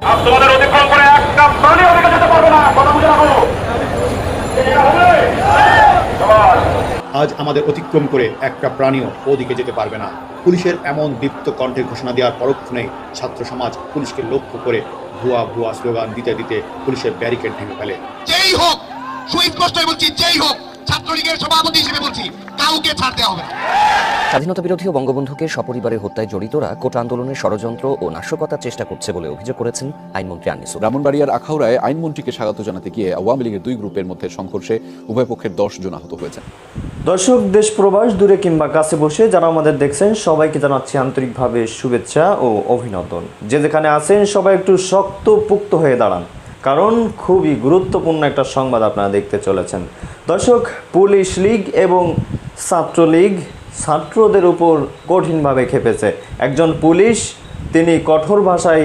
আর তোমাদের অতিক্রম করে একটা প্রাণী ওদিকে যেতে পারবে না। কথা বুঝে রাখো। এটা হবে সবাই আজ আমাদের অতিক্রম করে একটা প্রাণীও ওদিকে যেতে পারবে না। পুলিশের এমন দীপ্ত কণ্ঠে ঘোষণা দেওয়ার পরক্ষণে ছাত্র সমাজ পুলিশকে লক্ষ্য করে ভুয়া ভুয়া স্লোগান দিতে দিতে পুলিশের ব্যারিকেড ভেঙে ফেলে। যেই হোক সুস্পষ্টই বলছি যেই হোক। ছাত্রলীগের সভাপতি হিসেবে বলছি কাউকে ছাড়তে হবে না। স্বাধীনতা বিরোধী ও বঙ্গবন্ধুকে সপরিবারে হত্যায় জড়িতরা কোটা আন্দোলনের ষড়যন্ত্র ও নাশকতার চেষ্টা করছে বলে অভিযোগ করেছেন আইনমন্ত্রী আনিসুর ব্রাহ্মণবাড়িয়ার আখাউড়ায় আইনমন্ত্রীকে স্বাগত জানাতে গিয়ে আওয়ামী লীগের দুই গ্রুপের মধ্যে সংঘর্ষে উভয় পক্ষের দশ জন আহত হয়েছেন। দর্শক দেশ প্রবাস দূরে কিংবা কাছে বসে যারা আমাদের দেখছেন সবাইকে জানাচ্ছি আন্তরিকভাবে শুভেচ্ছা ও অভিনন্দন। যে যেখানে আছেন সবাই একটু শক্ত পুক্ত হয়ে দাঁড়ান। কারণ খুবই গুরুত্বপূর্ণ একটা সংবাদ আপনারা দেখতে চলেছেন। দর্শক, পুলিশ লীগ এবং ছাত্রলীগ ছাত্রদের উপর কঠিনভাবে খেপেছে। একজন পুলিশ, তিনি কঠোর ভাষায়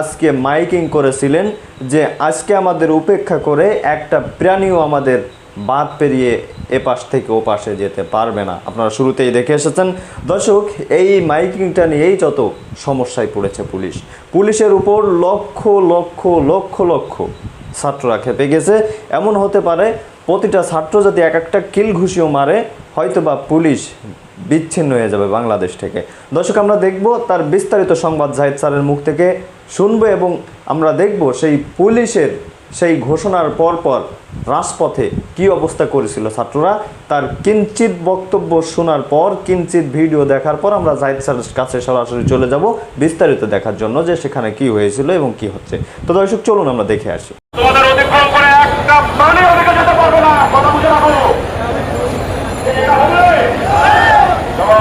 আজকে মাইকিং করেছিলেন যে, আজকে আমাদের উপেক্ষা করে একটা প্রাণীও আমাদের বাদ পেরিয়ে এপাশ থেকে ওপাশে যেতে পারবে না। আপনারা শুরুতেই দেখে এসেছেন, দর্শক, এই মাইকিংটা নিয়েই যত সমস্যায় পড়েছে পুলিশ। পুলিশের উপর লক্ষ লক্ষ লক্ষ লক্ষ ছাত্ররা খেপে গেছে। এমন হতে পারে প্রতিটা ছাত্র যদি এক একটা কিল ঘুষিও মারে, হয়তোবা পুলিশ বিচ্ছিন্ন হয়ে যাবে বাংলাদেশ থেকে। দর্শক, আমরা দেখব তার বিস্তারিত সংবাদ জাহিদ স্যারের মুখ থেকে শুনব এবং আমরা দেখব সেই পুলিশের সেই ঘোষণার পর পর রাজপথে কি অবস্থা করেছিল ছাত্ররা তার কিঞ্চিত বক্তব্য শোনার পর কিঞ্চিত ভিডিও দেখার পর আমরা জাহিদ স্যারের কাছে সরাসরি চলে যাব বিস্তারিত দেখার জন্য যে সেখানে কি হয়েছিল এবং কি হচ্ছে। তো দর্শক চলুন আমরা দেখে আসি। তোমাদের অতিক্রম করে একটা প্রাণী ওদিকে যেতে পারবে না। কথা বুঝে রাখো। এটা হবে। সবাই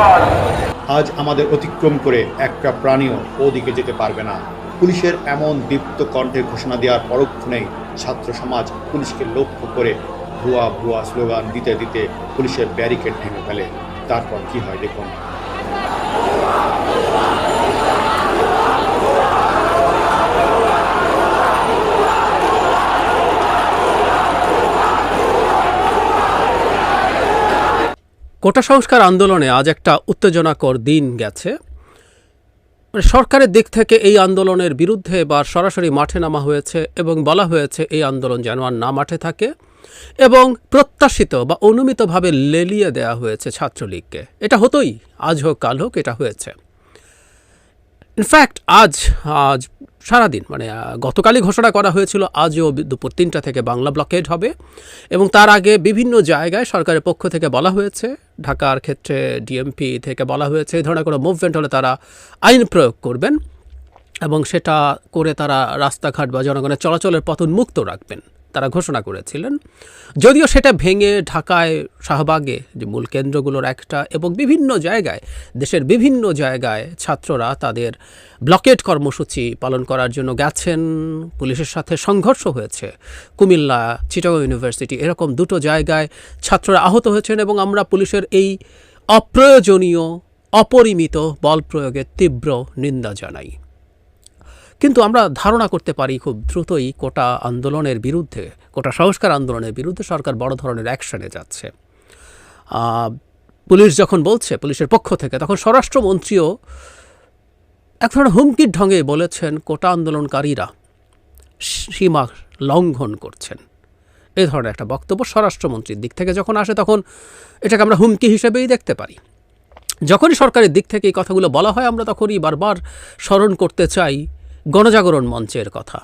আজ আমাদের অতিক্রম করে একটা প্রাণীও ওদিকে যেতে পারবে না। পুলিশের এমন দীপ্ত কণ্ঠে ঘোষণা দেওয়ার পরক্ষণেই ছাত্র সমাজ পুলিশকে লক্ষ্য করে ভুয়া ভুয়া স্লোগান দিতে দিতে পুলিশের ব্যারিকেড ভেঙে ফেলে। তারপর কি হয় দেখুন। কোটা সংস্কার আন্দোলনে আজ একটা উত্তেজনাকর দিন গেছে। সরকারের দিক থেকে এই আন্দোলনের বিরুদ্ধে বা সরাসরি মাঠে নামা হয়েছে এবং বলা হয়েছে এই আন্দোলন যেন আর না মাঠে থাকে এবং প্রত্যাশিত বা অনুমিতভাবে লেলিয়ে দেয়া হয়েছে ছাত্রলীগকে। এটা হতোই, আজ হোক কাল হোক এটা হয়েছে। ইনফ্যাক্ট আজ আজ সারাদিন মানে গতকালই ঘোষণা করা হয়েছিল আজও দুপুর তিনটা থেকে বাংলা ব্লকেড হবে এবং তার আগে বিভিন্ন জায়গায় সরকারের পক্ষ থেকে বলা হয়েছে, ঢাকার ক্ষেত্রে ডিএমপি থেকে বলা হয়েছে, এই ধরনের কোনো মুভমেন্ট হলে তারা আইন প্রয়োগ করবেন এবং সেটা করে তারা রাস্তাঘাট বা জনগণের চলাচলের পথ উন্মুক্ত রাখবেন। তারা ঘোষণা করেছিলেন। যদিও সেটা ভেঙে ঢাকায় শাহবাগে যে মূল কেন্দ্রগুলোর একটা এবং বিভিন্ন জায়গায়, দেশের বিভিন্ন জায়গায় ছাত্ররা তাদের ব্লকেট কর্মসূচি পালন করার জন্য গেছেন। পুলিশের সাথে সংঘর্ষ হয়েছে। কুমিল্লা, চিটাগং ইউনিভার্সিটি এরকম দুটো জায়গায় ছাত্ররা আহত হয়েছেন এবং আমরা পুলিশের এই অপ্রয়োজনীয়, অপরিমিত বল প্রয়োগের তীব্র নিন্দা জানাই। কিন্তু আমরা ধারণা করতে পারি খুব দ্রুতই কোটা আন্দোলনের বিরুদ্ধে, কোটা সংস্কার আন্দোলনের বিরুদ্ধে সরকার বড় ধরনের অ্যাকশনে যাচ্ছে। পুলিশ যখন বলছে, পুলিশের পক্ষ থেকে, তখন স্বরাষ্ট্রমন্ত্রীও এক ধরনের হুমকির ঢঙ্গে বলেছেন, কোটা আন্দোলনকারীরা সীমা লঙ্ঘন করছেন। এই ধরনের একটা বক্তব্য স্বরাষ্ট্রমন্ত্রীর দিক থেকে যখন আসে, তখন এটাকে আমরা হুমকি হিসেবেই দেখতে পারি। যখনই সরকারের দিক থেকে এই কথাগুলো বলা হয়, আমরা তখনই বারবার স্মরণ করতে চাই গণজাগরণ মঞ্চের কথা।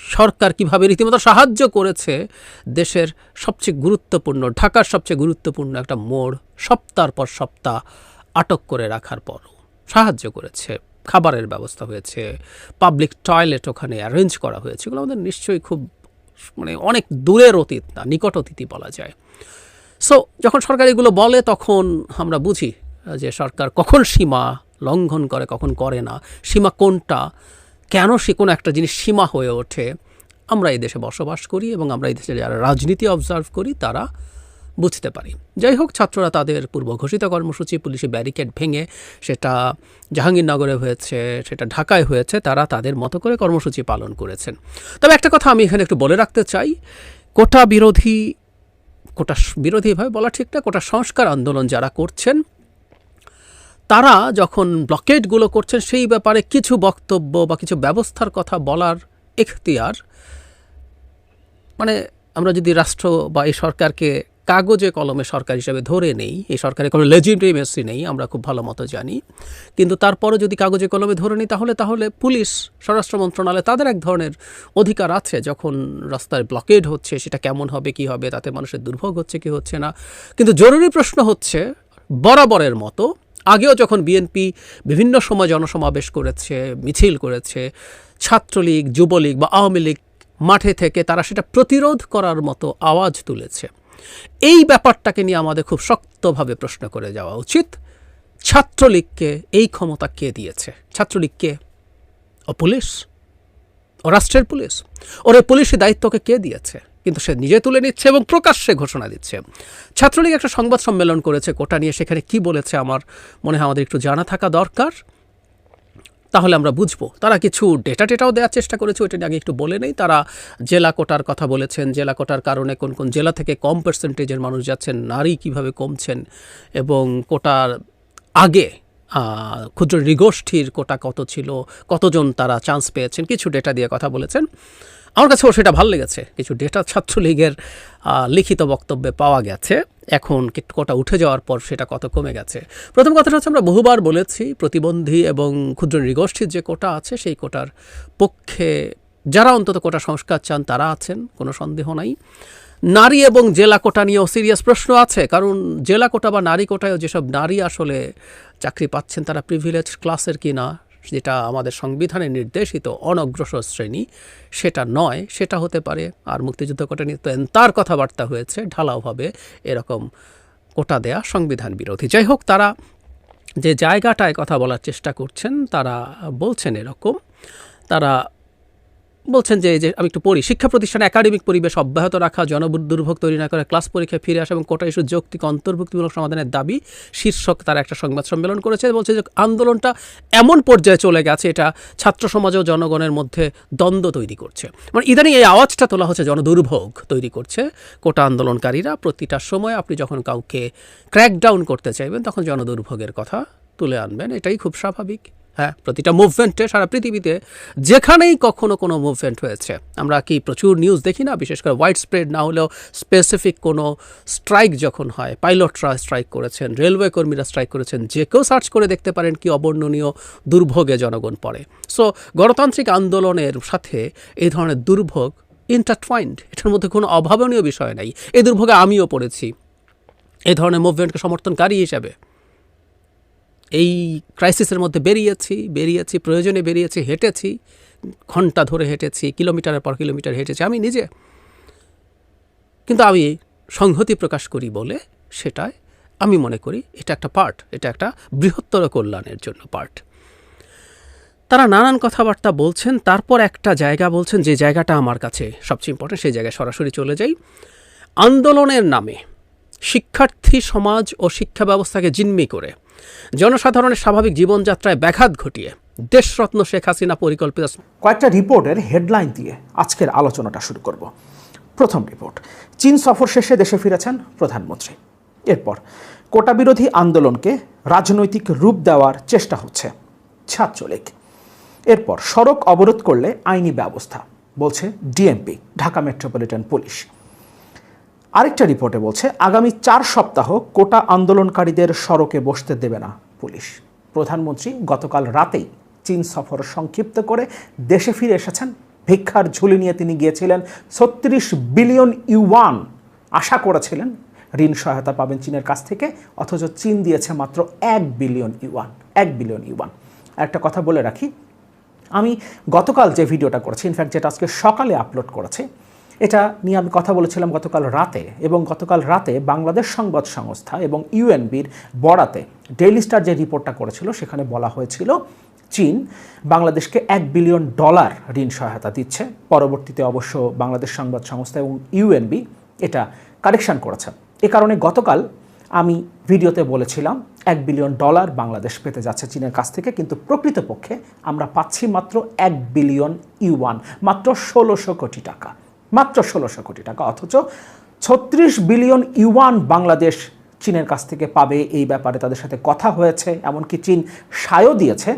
সরকার কীভাবে রীতিমতো সাহায্য করেছে দেশের সবচেয়ে গুরুত্বপূর্ণ, ঢাকার সবচেয়ে গুরুত্বপূর্ণ একটা মোড় সপ্তাহ পর সপ্তাহ আটক করে রাখার পরও সাহায্য করেছে। খাবারের ব্যবস্থা হয়েছে পাবলিক টয়লেট ওখানে অ্যারেঞ্জ করা হয়েছে, এগুলো আমাদের নিশ্চয়ই খুব মানে অনেক দূরের অতীত না, নিকট অতীতই বলা যায়। সো যখন সরকার এগুলো বলে তখন আমরা বুঝি যে সরকার কখন সীমা লঙ্ঘন করে, কখন করে না, সীমা কোনটা? কেন সে কোনো একটা জিনিস সীমা হয়ে ওঠে? আমরা এই দেশে বসবাস করি এবং আমরা এই দেশে যারা রাজনীতি অবজার্ভ করি, তারা বুঝতে পারি। যাই হোক, ছাত্ররা তাদের পূর্ব ঘোষিত কর্মসূচি, পুলিশে ব্যারিকেড ভেঙে সেটা জাহাঙ্গীরনগরে হয়েছে, সেটা ঢাকায় হয়েছে, তারা তাদের মতো করে কর্মসূচি পালন করেছেন। তবে একটা কথা আমি এখানে একটু বলে রাখতে চাই, কোটা বিরোধী, কোটা বিরোধীভাবে বলা ঠিক না, কোটা সংস্কার আন্দোলন যারা করছেন তারা যখন ব্লকেটগুলো করছেন, সেই ব্যাপারে কিছু বক্তব্য বা কিছু ব্যবস্থার কথা বলার এখতিয়ার মানে আমরা যদি রাষ্ট্র বা এই সরকারকে কাগজে কলমে সরকার হিসেবে ধরে নেই, এই সরকারের কোনো লেজিটিমেসি নেই, আমরা খুব ভালো মতো জানি, কিন্তু তারপরও যদি কাগজে কলমে ধরে নিই, তাহলে তাহলে পুলিশ, স্বরাষ্ট্র মন্ত্রণালয় তাদের এক ধরনের অধিকার আছে, যখন রাস্তায় ব্লকেড হচ্ছে, সেটা কেমন হবে, কি হবে, তাতে মানুষের দুর্ভোগ হচ্ছে, কি হচ্ছে না। কিন্তু জরুরি প্রশ্ন হচ্ছে, বরাবরের মতো আগেও যখন বিএনপি বিভিন্ন সময় জনসমাবেশ করেছে, মিছিল করেছে, ছাত্রলীগ, যুবলীগ বা আওয়ামী লীগ মাঠে থেকে তারা সেটা প্রতিরোধ করার মতো আওয়াজ তুলেছে। এই ব্যাপারটাকে নিয়ে আমাদের খুব শক্তভাবে প্রশ্ন করে যাওয়া উচিত। ছাত্রলীগকে এই ক্ষমতা কে দিয়েছে? ছাত্রলীগকে ও পুলিশ? ও রাষ্ট্রের পুলিশ? ওর এই পুলিশি দায়িত্বকে কে দিয়েছে? কিন্তু সে নিজে তুলে নিচ্ছে এবং প্রকাশ্যে ঘোষণা দিচ্ছে। ছাত্রলীগ একটা সংবাদ সম্মেলন করেছে, কোটা নিয়ে সেখানে কি বলেছে আমার মনে হয় আমাদের একটু জানা থাকা দরকার। তাহলে আমরা বুঝব। তারা কিছু ডেটা টেটাও দেওয়ার চেষ্টা করেছে, ওইটা নিয়ে আগে একটু বলে নেই। তারা জেলা কোটার কথা বলেছেন, জেলা কোটার কারণে কোন কোন জেলা থেকে কম পার্সেন্টেজের মানুষ যাচ্ছেন, নারী কীভাবে কমছেন এবং কোটার আগে ক্ষুদ্র নৃগোষ্ঠীর কোটা কত ছিল, কতজন তারা চান্স পেয়েছেন, কিছু ডেটা দিয়ে কথা বলেছেন। আমার কাছেও সেটা ভালো লেগেছে। কিছু ডেটা ছাত্রলীগের লিখিত বক্তব্যে পাওয়া গেছে। এখন কোটা উঠে যাওয়ার পর সেটা কত কমে গেছে। প্রথম কথাটা হচ্ছে আমরা বহুবার বলেছি, প্রতিবন্ধী এবং ক্ষুদ্র নৃগোষ্ঠীর যে কোটা আছে, সেই কোটার পক্ষে যারা অন্তত কোটা সংস্কার চান, তারা আছেন, কোনো সন্দেহ নাই। নারী এবং জেলা কোটা নিয়েও সিরিয়াস প্রশ্ন আছে, কারণ জেলা কোটা বা নারী কোটায়ও যেসব নারী আসলে চাকরি পাচ্ছেন, তারা প্রিভিলেজ ক্লাসের কি না যেটা আমাদের সংবিধানে নির্দেশিত অনগ্রসর শ্রেণি, সেটা নয়, সেটা হতে পারে। আর মুক্তিযুদ্ধ কোটা নিয়ে তো তার কথাবার্তা হয়েছে, ঢালাওভাবে এরকম কোটা দেয়া সংবিধান বিরোধী। যাই হোক, তারা যে জায়গাটায় কথা বলার চেষ্টা করছেন, তারা বলছেন এরকম। তারা বলছেন যে যে আমি একটু পড়ি, শিক্ষা প্রতিষ্ঠানে একাডেমিক পরিবেশ অব্যাহত রাখা, জনদুর্ভোগ তৈরি না করে ক্লাস পরীক্ষায় ফিরে আসা এবং কোটা ইস্যু যৌক্তিক অন্তর্ভুক্তিমূলক সমাধানের দাবি শীর্ষক তারা একটা সংবাদ সম্মেলন করেছে। বলছে যে, আন্দোলনটা এমন পর্যায়ে চলে গেছে, এটা ছাত্র সমাজ ও জনগণের মধ্যে দ্বন্দ্ব তৈরি করছে। মানে ইদানিং এই আওয়াজটা তোলা হচ্ছে, জনদুর্ভোগ তৈরি করছে। কোটা আন্দোলনকারীরা প্রতিটা সময় আপনি যখন কাউকে ক্র্যাকডাউন করতে চাইবেন, তখন জনদুর্ভোগের কথা তুলে আনবেন। এটাই খুব স্বাভাবিক। হ্যাঁ প্রতিটা মুভমেন্টে সারা পৃথিবীতে যেখানেই কখনো কোনো মুভমেন্ট হয়েছে, আমরা কি প্রচুর নিউজ দেখি না? বিশেষ করে হোয়াইট স্প্রেড না হলেও স্পেসিফিক কোনো স্ট্রাইক যখন হয় পাইলটরা স্ট্রাইক করেছেন রেলওয়ে কর্মীরা স্ট্রাইক করেছেন, যে কেউ সার্চ করে দেখতে পারেন কি অবর্ণনীয়, দুর্ভোগে জনগণ পড়ে। সো গণতান্ত্রিক আন্দোলনের সাথে এই ধরনের দুর্ভোগ ইন্টারট্ওয়াইন্ড এটার মধ্যে কোনো অভাবনীয় বিষয় নাই। এই দুর্ভোগে আমিও পড়েছি। এই ধরনের মুভমেন্টকে সমর্থনকারী হিসেবে। এই ক্রাইসিসের মধ্যে বেরিয়েছি বেরিয়েছি, প্রয়োজনে বেরিয়েছি, হেঁটেছি, ঘণ্টা ধরে হেঁটেছি, কিলোমিটারের পর কিলোমিটার হেঁটেছি। আমি নিজে। কিন্তু আমি সংহতি প্রকাশ করি বলে সেটাই আমি মনে করি এটা একটা পার্ট এটা একটা বৃহত্তর কল্যাণের জন্য পার্ট তারা নানান কথাবার্তা বলছেন, তারপর একটা জায়গা বলছেন, যে জায়গাটা আমার কাছে সবচেয়ে ইম্পর্টেন্ট সেই জায়গায় সরাসরি চলে যাই। আন্দোলনের নামে শিক্ষার্থী সমাজ ও শিক্ষা ব্যবস্থাকে জিম্মি করে জনসাধারণের স্বাভাবিক জীবনযাত্রায় ব্যাঘাত ঘটিয়ে দেশরত্ন শেখ হাসিনা পরিকল্পিত কয়েকটা রিপোর্টের হেডলাইন দিয়ে আজকের আলোচনাটা শুরু করব। প্রথম রিপোর্ট, চীন সফর শেষে দেশে ফিরেছেন প্রধানমন্ত্রী। এরপর, কোটা বিরোধী আন্দোলনকে রাজনৈতিক রূপ দেওয়ার চেষ্টা হচ্ছে ছাত্রলীগ। এরপর, সড়ক অবরোধ করলে আইনি ব্যবস্থা, বলছে ডিএমপি, ঢাকা মেট্রোপলিটন পুলিশ। আরেকটা রিপোর্টে বলছে, আগামী চার সপ্তাহ কোটা আন্দোলনকারীদের সড়কে বসতে দেবে না পুলিশ। প্রধানমন্ত্রী গতকাল রাতেই চীন সফর সংক্ষিপ্ত করে দেশে ফিরে এসেছেন। ভিক্ষার ঝুলি নিয়ে তিনি গিয়েছিলেন। ছত্রিশ বিলিয়ন ইউয়ান আশা করেছিলেন ঋণ সহায়তা পাবেন চীনের কাছ থেকে, অথচ চীন দিয়েছে মাত্র এক বিলিয়ন ইউয়ান, এক বিলিয়ন ইউয়ান। একটা কথা বলে রাখি, আমি গতকাল যে ভিডিওটা করেছি ইনফ্যাক্ট যেটা আজকে সকালে আপলোড করেছি এটা নিয়ে আমি কথা বলেছিলাম গতকাল রাতে এবং গতকাল রাতে বাংলাদেশ সংবাদ সংস্থা এবং ইউএনবির বরাতে ডেইলি স্টার যে রিপোর্টটা করেছিল, সেখানে বলা হয়েছিল চীন বাংলাদেশকে এক বিলিয়ন ডলার ঋণ সহায়তা দিচ্ছে। পরবর্তীতে অবশ্য বাংলাদেশ সংবাদ সংস্থা এবং ইউএনবি এটা কারেকশন করেছে। এ কারণে গতকাল আমি ভিডিওতে বলেছিলাম, এক বিলিয়ন ডলার বাংলাদেশ পেতে যাচ্ছে চীনের কাছ থেকে, কিন্তু প্রকৃতপক্ষে আমরা পাচ্ছি মাত্র এক বিলিয়ন ইউয়ান, মাত্র ষোলোশো কোটি টাকা। মাত্র ষোলোশো কোটি টাকা, অথচ ছত্রিশ বিলিয়ন ইউয়ান বাংলাদেশ চীনের কাছ থেকে পাবে। এই ব্যাপারে তাদের সাথে কথা হয়েছে, এমনকি চীন সায়ও দিয়েছে।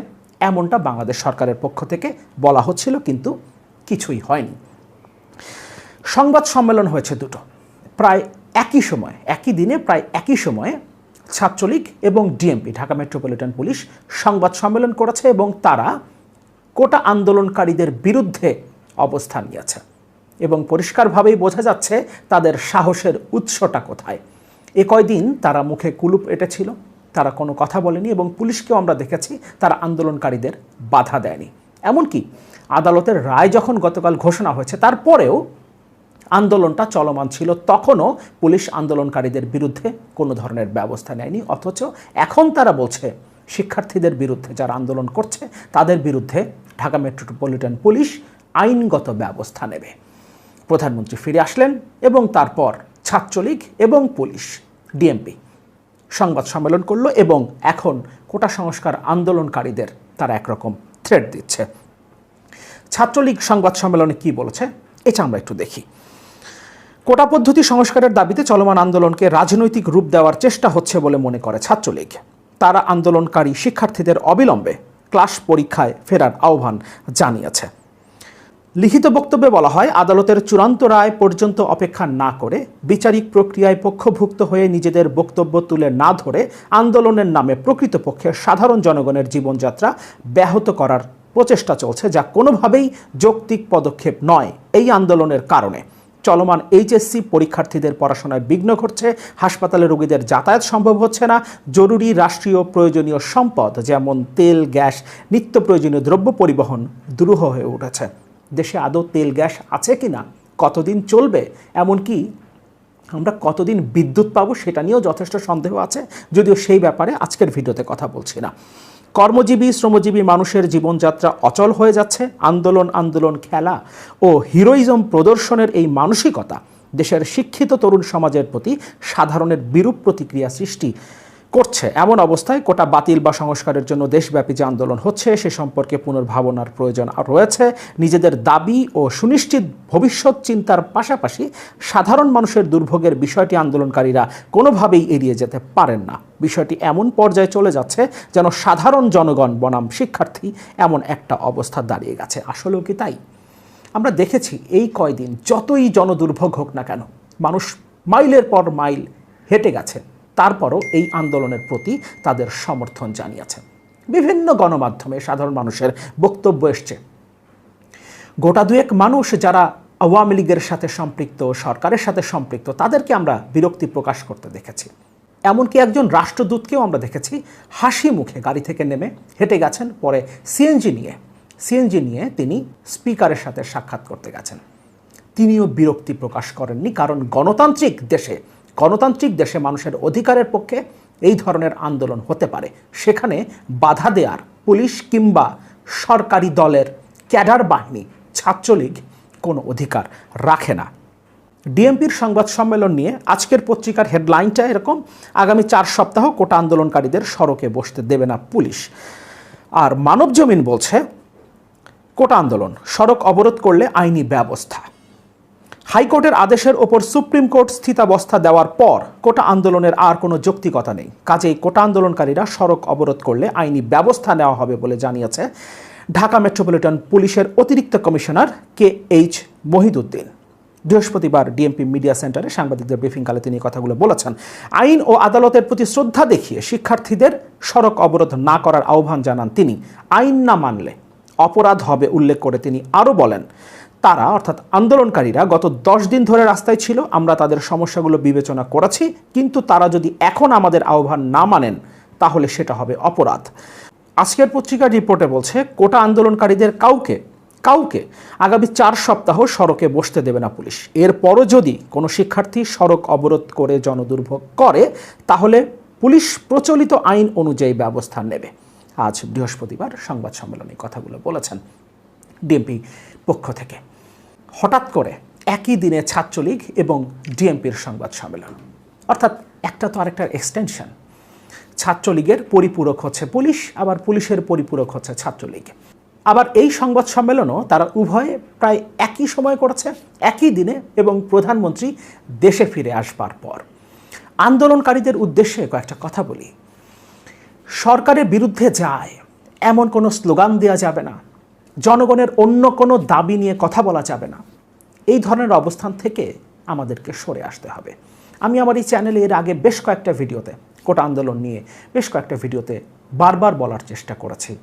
এমনটা বাংলাদেশ সরকারের পক্ষ থেকে বলা হচ্ছিল, কিন্তু কিছুই হয়নি। সংবাদ সম্মেলন হয়েছে দুটো। প্রায় একই সময়, একই দিনে প্রায় একই সময়ে ছাত্রলীগ এবং ডিএমপি, ঢাকা মেট্রোপলিটন পুলিশ সংবাদ সম্মেলন করেছে এবং তারা কোটা আন্দোলনকারীদের বিরুদ্ধে অবস্থান নিয়েছে। এবং পরিষ্কারভাবেই বোঝা যাচ্ছে তাদের সাহসের উৎসটা কোথায়। এ কয়দিন তারা মুখে কুলুপ এঁটেছিল, তারা কোনো কথা বলেনি এবং পুলিশকেও আমরা দেখেছি তারা আন্দোলনকারীদের বাধা দেয়নি। এমনকি আদালতের রায় যখন গতকাল ঘোষণা হয়েছে, তারপরেও আন্দোলনটা চলমান ছিল, তখনও পুলিশ আন্দোলনকারীদের বিরুদ্ধে কোনো ধরনের ব্যবস্থা নেয়নি। অথচ এখন তারা বলছে, শিক্ষার্থীদের বিরুদ্ধে যারা আন্দোলন করছে, তাদের বিরুদ্ধে ঢাকা মেট্রোপলিটন পুলিশ আইনগত ব্যবস্থা নেবে। প্রধানমন্ত্রী ফিরে আসলেন এবং তারপর ছাত্রলীগ এবং পুলিশ, ডিএমপি সংবাদ সম্মেলন করল এবং এখন কোটা সংস্কার আন্দোলনকারীদের তারা একরকম থ্রেট দিচ্ছে। ছাত্রলীগ সংবাদ সম্মেলনে কি বলেছে, এটা আমরা একটু দেখি। কোটা পদ্ধতি সংস্কারের দাবিতে চলমান আন্দোলনকে রাজনৈতিক রূপ দেওয়ার চেষ্টা হচ্ছে বলে মনে করে ছাত্রলীগ। তারা আন্দোলনকারী শিক্ষার্থীদের অবিলম্বে ক্লাস পরীক্ষায় ফেরার আহ্বান জানিয়েছে। লিখিত বক্তব্যে বলা হয়, আদালতের চূড়ান্ত রায় পর্যন্ত অপেক্ষা না করে বিচারিক প্রক্রিয়ায় পক্ষভুক্ত হয়ে নিজেদের বক্তব্য তুলে না ধরে আন্দোলনের নামে প্রকৃতপক্ষে সাধারণ জনগণের জীবনযাত্রা ব্যাহত করার প্রচেষ্টা চলছে, যা কোনোভাবেই যৌক্তিক পদক্ষেপ নয় এই আন্দোলনের কারণে। চলমান এইচএসসি পরীক্ষার্থীদের পড়াশোনায় বিঘ্ন ঘটছে, হাসপাতালে রোগীদের যাতায়াত সম্ভব হচ্ছে না, জরুরি রাষ্ট্রীয় প্রয়োজনীয় সম্পদ যেমন তেল, গ্যাস, নিত্য প্রয়োজনীয় দ্রব্য পরিবহন দুরূহ হয়ে উঠেছে। দেশে আদৌ তেল গ্যাস আছে কি না কতদিন চলবে, এমনকি আমরা কতদিন বিদ্যুৎ পাবো সেটা নিয়েও যথেষ্ট সন্দেহ আছে, যদিও সেই ব্যাপারে আজকের ভিডিওতে কথা বলছি না। কর্মজীবী, শ্রমজীবী মানুষের জীবনযাত্রা অচল হয়ে যাচ্ছে, আন্দোলন আন্দোলন খেলা ও হিরোইজম প্রদর্শনের এই মানসিকতা দেশের শিক্ষিত তরুণ সমাজের প্রতি সাধারণের বিরূপ প্রতিক্রিয়া সৃষ্টি করছে। এমন অবস্থায় কোটা বাতিল বা সংস্কারের জন্য দেশব্যাপী যে আন্দোলন হচ্ছে, সে সম্পর্কে পুনর্ভাবনার প্রয়োজন রয়েছে। নিজেদের দাবি ও সুনিশ্চিত ভবিষ্যৎ চিন্তার পাশাপাশি সাধারণ মানুষের দুর্ভোগের বিষয়টি আন্দোলনকারীরা কোনোভাবেই এড়িয়ে যেতে পারেন না। বিষয়টি এমন পর্যায়ে চলে যাচ্ছে যেন সাধারণ জনগণ, বনাম শিক্ষার্থী, এমন একটা অবস্থা দাঁড়িয়ে গেছে। আসলেও কি তাই? আমরা দেখেছি এই কয়দিন যতই জনদুর্ভোগ হোক না কেন, মানুষ মাইলের পর মাইল হেঁটে গেছে। তারপরও এই আন্দোলনের প্রতি তাদের সমর্থন জানিয়েছে বিভিন্ন গণমাধ্যমে সাধারণ মানুষের বক্তব্য এসছে। গোটা দুয়েক মানুষ যারা আওয়ামী লীগের সাথে সম্পৃক্ত, সরকারের সাথে সম্পৃক্ত, তাদেরকে আমরা বিরক্তি প্রকাশ করতে দেখেছি। এমনকি একজন রাষ্ট্রদূতকেও আমরা দেখেছি, হাসি মুখে গাড়ি থেকে নেমে হেঁটে গেছেন, পরে সিএনজি নিয়ে সিএনজি নিয়ে তিনি স্পিকারের সাথে সাক্ষাৎ করতে গেছেন। তিনিও বিরক্তি প্রকাশ করেননি, কারণ গণতান্ত্রিক দেশে গণতান্ত্রিক দেশে মানুষের অধিকারের পক্ষে এই ধরনের আন্দোলন হতে পারে। সেখানে বাধা দেওয়ার পুলিশ কিংবা সরকারি দলের ক্যাডার বাহিনী, ছাত্রলীগ কোনো অধিকার রাখে না। ডিএমপির সংবাদ সম্মেলন নিয়ে আজকের পত্রিকার হেডলাইনটা এরকম, আগামী চার সপ্তাহ কোটা আন্দোলনকারীদের সড়কে বসতে দেবে না পুলিশ। আর মানব জমিন বলছে, কোটা আন্দোলন, সড়ক অবরোধ করলে আইনি ব্যবস্থা। হাইকোর্টের আদেশের ওপর সুপ্রিম কোর্ট স্থিতাবস্থা দেওয়ার পর কোটা আন্দোলনের আর কোনো যৌক্তিকতা নেই। কাজেই কোটা আন্দোলনকারীরা সড়ক অবরোধ করলে আইনি ব্যবস্থা নেওয়া হবে বলে জানিয়েছে ঢাকা মেট্রোপলিটন পুলিশের অতিরিক্ত কমিশনার কে এইচ মহিদুদ্দিন। বৃহস্পতিবার ডিএমপি মিডিয়া সেন্টারে সাংবাদিকদের ব্রিফিংকালে তিনি কথাগুলো বলেছেন। আইন ও আদালতের প্রতি শ্রদ্ধা দেখিয়ে শিক্ষার্থীদের সড়ক অবরোধ না করার আহ্বান জানান তিনি। আইন না মানলে অপরাধ হবে উল্লেখ করে তিনি আরও বলেন। তারা, অর্থাৎ আন্দোলনকারীরা, গত দশ দিন ধরে রাস্তায় ছিল, আমরা তাদের সমস্যাগুলো বিবেচনা করেছি, কিন্তু তারা যদি এখন আমাদের আহ্বান না মানেন, তাহলে সেটা হবে অপরাধ। আজকের পত্রিকার রিপোর্টে বলছে, কোটা আন্দোলনকারীদের কাউকে কাউকে আগামী চার সপ্তাহ সড়কে বসতে দেবে না পুলিশ। এরপরও যদি কোনো শিক্ষার্থী সড়ক অবরোধ করে জনদুর্ভোগ করে, তাহলে পুলিশ প্রচলিত আইন অনুযায়ী ব্যবস্থা নেবে। আজ বৃহস্পতিবার সংবাদ সম্মেলনে কথাগুলো বলেছেন ডিএমপি পক্ষ থেকে। হঠাৎ করে একই দিনে ছাত্রলীগ এবং ডিএমপির সংবাদ সম্মেলন। অর্থাৎ একটা তো আরেকটার এক্সটেনশন ছাত্রলীগের পরিপূরক হচ্ছে পুলিশ, আবার পুলিশের পরিপূরক হচ্ছে ছাত্রলীগ। আবার এই সংবাদ সম্মেলনও তারা উভয়ে প্রায় একই সময় করেছে, একই দিনে এবং প্রধানমন্ত্রী দেশে ফিরে আসবার পর। আন্দোলনকারীদের উদ্দেশ্যে কয়েকটা কথা বলি। সরকারের বিরুদ্ধে যায় এমন কোনো স্লোগান দেওয়া যাবে না জনগণের অন্য কোনো দাবি নিয়ে কথা বলা যাবে না। এই ধরনের অবস্থান থেকে আমাদেরকে সরে আসতে হবে। আমি আমার এই চ্যানেলে এর আগে বেশ কয়েকটা ভিডিওতে, কোটা আন্দোলন নিয়ে বেশ কয়েকটা ভিডিওতে বারবার বলার চেষ্টা করেছি।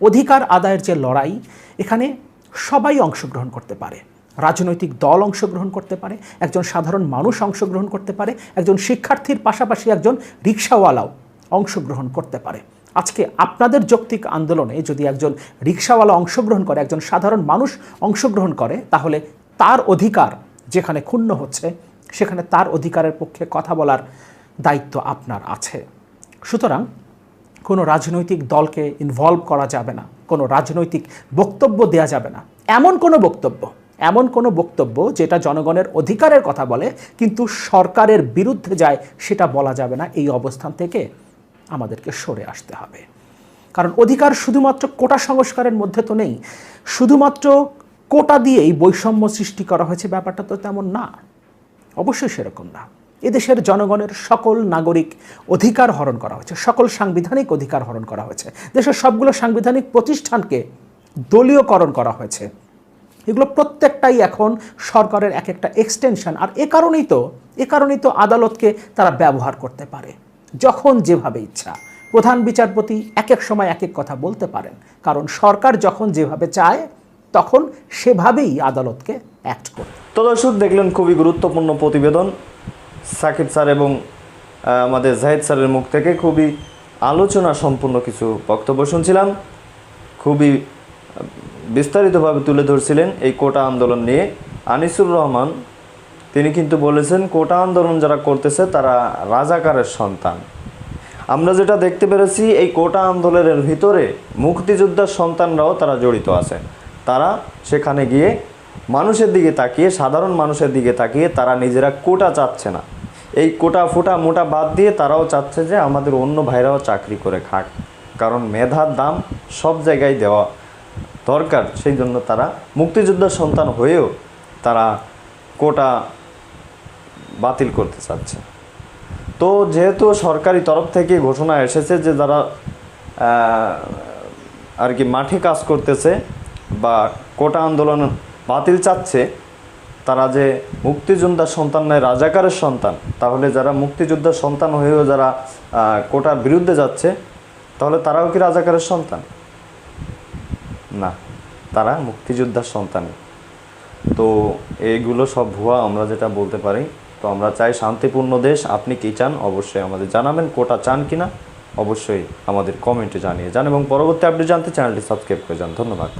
অধিকার আদায়ের যে লড়াই, এখানে সবাই অংশগ্রহণ করতে পারে। রাজনৈতিক দল অংশগ্রহণ করতে পারে, একজন সাধারণ মানুষ অংশগ্রহণ করতে পারে, একজন শিক্ষার্থীর পাশাপাশি একজন রিক্সাওয়ালাও অংশগ্রহণ করতে পারে। আজকে আপনাদের যৌক্তিক আন্দোলনে যদি একজন রিক্সাওয়ালা অংশগ্রহণ করে, একজন সাধারণ মানুষ অংশগ্রহণ করে, তাহলে তার অধিকার যেখানে ক্ষুণ্ণ হচ্ছে, সেখানে তার অধিকারের পক্ষে কথা বলার দায়িত্ব আপনার আছে। সুতরাং কোনো রাজনৈতিক দলকে ইনভলভ করা যাবে না, কোনো রাজনৈতিক বক্তব্য দেয়া যাবে না। এমন কোনো বক্তব্য, এমন কোনো বক্তব্য যেটা জনগণের অধিকারের কথা বলে, কিন্তু সরকারের বিরুদ্ধে যায়, সেটা বলা যাবে না এই অবস্থান থেকে। আমাদেরকে সরে আসতে হবে। কারণ অধিকার শুধুমাত্র কোটা সংস্কারের মধ্যে তো নেই। শুধুমাত্র কোটা দিয়েই বৈষম্য সৃষ্টি করা হয়েছে ব্যাপারটা তো তেমন না। অবশ্যই সেরকম না। এদেশের জনগণের সকল নাগরিক অধিকার হরণ করা হয়েছে, সকল সাংবিধানিক অধিকার হরণ করা হয়েছে। দেশের সবগুলো সাংবিধানিক প্রতিষ্ঠানকে দলীয়করণ করা হয়েছে। এগুলো প্রত্যেকটাই এখন সরকারের এক একটা এক্সটেনশন আর এ কারণেই তো, এ কারণেই তো আদালতকে তারা ব্যবহার করতে পারে। যখন যেভাবে ইচ্ছা। প্রধান বিচারপতি এক এক সময় এক এক কথা বলতে পারেন। কারণ সরকার যখন যেভাবে চায়, তখন সেভাবেই আদালতকে অ্যাক্ট করে। তো দর্শক, দেখলেন খুবই গুরুত্বপূর্ণ প্রতিবেদন। সাকিব স্যার এবং আমাদের জাহিদ স্যারের মুখ থেকে খুবই আলোচনা সম্পূর্ণ কিছু বক্তব্য শুনছিলাম। খুবই বিস্তারিতভাবে তুলে ধরছিলেন এই কোটা আন্দোলন নিয়ে। আনিসুর রহমান তিনি কিন্তু বলেছেন, কোটা আন্দোলন যারা করতেছে তারা রাজাকারের সন্তান। আমরা যেটা দেখতে পেরেছি, এই কোটা আন্দোলনের ভিতরে মুক্তিযোদ্ধার সন্তানরাও তারা জড়িত আছে। তারা সেখানে গিয়ে মানুষের দিকে তাকিয়ে, সাধারণ মানুষের দিকে তাকিয়ে তারা নিজেরা কোটা চাচ্ছে না। এই কোটা ফোটা মোটা বাদ দিয়ে তারাও চাচ্ছে যে আমাদের অন্য ভাইরাও চাকরি করে খাক। কারণ মেধার দাম সব জায়গায় দেওয়া দরকার। সেই জন্য তারা মুক্তিযোদ্ধার সন্তান হয়েও তারা কোটা বাতিল করতে চাচ্ছে। তো যেহেতু সরকারি তরফ থেকে ঘোষণা এসেছে যে যারা আর কি মাঠে কাজ করতেছে বা কোটা আন্দোলন বাতিল চাচ্ছে, তারা যে মুক্তিযোদ্ধার সন্তান নয়, রাজাকারের সন্তান, তাহলে যারা মুক্তিযোদ্ধার সন্তান হয়েও যারা কোটার বিরুদ্ধে যাচ্ছে, তাহলে তারাও কি রাজাকারের সন্তান? না, তারা মুক্তিযোদ্ধার সন্তান তো এইগুলো সব ভুয়া, আমরা যেটা বলতে পারি তো আমরা চাই শান্তিপূর্ণ দেশ। আপনি কি চান? অবশ্যই আমাদের জানাবেন কোটা চান কিনা। অবশ্যই আমাদের কমেন্টে জানিয়ে যান এবং পরবর্তী আপডেট জানতে চ্যানেলটি সাবস্ক্রাইব করে যান। ধন্যবাদ।